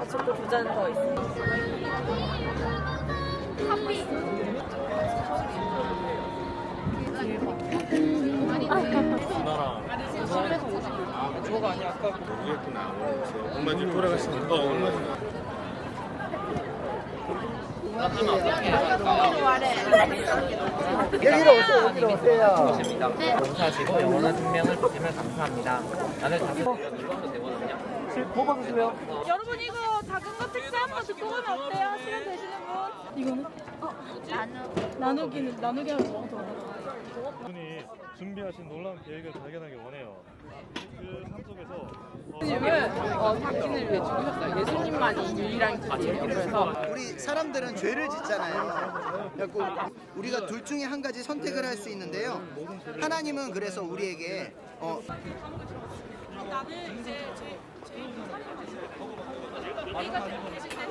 아직도 두 잔 더 있어. 모르겠구나. 얼마 전에 돌아가신 거 얼마 전에. 여기로 오세요. 여기로 오세요. 감사하시고 영원한 생명을 주시면 감사합니다. 나는 다시 뭐 받으세요? 여러분 이거 작은 거 택시 한번 듣고 가면 어때요? 시간 되시는 분? 이거는? 어, 나누 나누기는 나누기 하면 더 분이 준비하신 놀라운 계획을 발견하기 원해요. 그삶 속에서 예수님을 어, 당신을 위해 죽으셨어요. 예수님만이 유일한 길이에요. 그래서 우리 사람들은 죄를 짓잖아요. 그래갖고 우리가 둘 중에 한 가지 선택을 할 수 있는데요. 하나님은 그래서 우리에게 어, 나는 이제 제, 제, 내가 되게